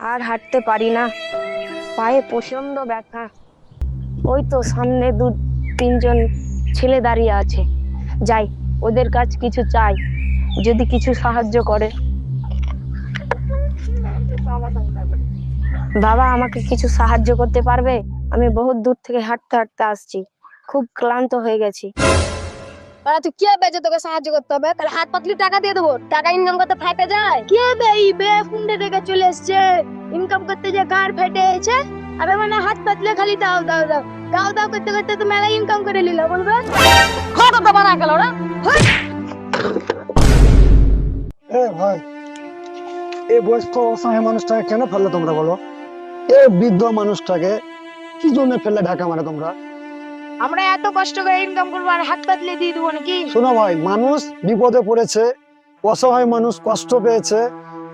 আর হাঁটতে পারি না। পায়ে প্রচণ্ড ব্যথা। ওই তো সামনে দু তিনজন ছেলে দাঁড়িয়ে আছে। যাই, ওদের কাছ কিছু চাই, যদি কিছু সাহায্য করে। বাবা, আমাকে কিছু সাহায্য করতে পারবে? আমি বহুত দূর থেকে হাঁটতে হাঁটতে আসছি। খুব ক্লান্ত হয়ে গেছি। আরে তুই কে বেজে তোকে সাহায্য করতে হবে? তাহলে হাত পাতলি টাকা দিয়ে দেবো। টাকা ইনকাম করতে ফাইপে যায়? কে বে বে চলে এসছে? ইনকাম করতে যে গাড় ফেটে আবে মানে হাত পাতলে খালি দাও দাও দাও। দাও দাও করতে করতে তো মেলা ইনকাম করে নিল, বলবে? কত তো এ ভাই বয়স্ক অসহায় মানুষটাকে কেন ফেললে তোমরা বলো? এই বৃদ্ধ মানুষটাকে কি জন্য ফেললে ঢাকা মারে তোমরা? আমরা এত কষ্ট করে ইনকাম করব আর হাত পাতলে দিয়ে দেবো নাকি? শোনো ভাই মানুষ বিপদে পড়েছে অসহায় মানুষ কষ্ট পেয়েছে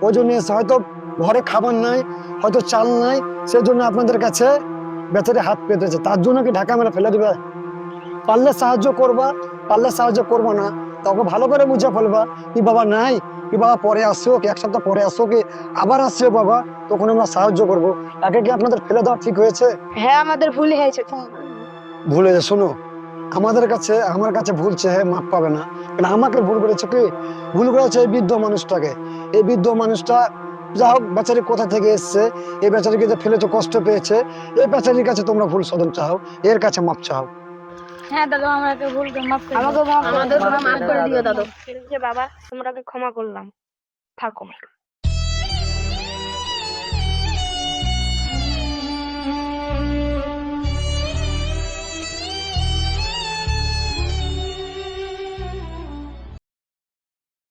ওই জন্য হয়তো ঘরে খাবার নাই হয়তো চাল নাই সেই জন্য আপনাদের কাছে বেচারে হাত পেতেছে। তার জন্য কি ঢাকা মেরে ফেলে দেবে? পারলে সাহায্য করবা পারলে সাহায্য করব না তবে ভালো করে বুঝে ফেলবা কি বাবা নাই কি বাবা পরে আসছো কি এক সপ্তাহ পরে আসছো কি আবার আসছে বাবা তখন আমরা সাহায্য করব। তাকে কি আপনাদের ফেলে দেওয়া ঠিক হয়েছে? হ্যাঁ আমাদের ভুল হয়েছে ভুলে যে শোনো। আমাদের কাছে আমার কাছে ভুল চেয়ে মাপ পাবে না। কারণ আমাকে ভুল করেছে কি? ভুল করেছে এই বৃদ্ধ মানুষটাকে। এই বৃদ্ধ মানুষটা যা হোক বেচারি কোথা থেকে এসছে? এই বেচারিকে যে ফেলেছে কষ্ট পেয়েছে এই বেচারির কাছে তোমরা ভুল শোধন চাও। এর কাছে মাপ চাও। হ্যাঁ দাদা আমাকে ভুল করে মাফ করে আমাকে দাও। মাফ করে দিও। দাদা। বাবা তোমরাকে ক্ষমা করলাম। থাকো।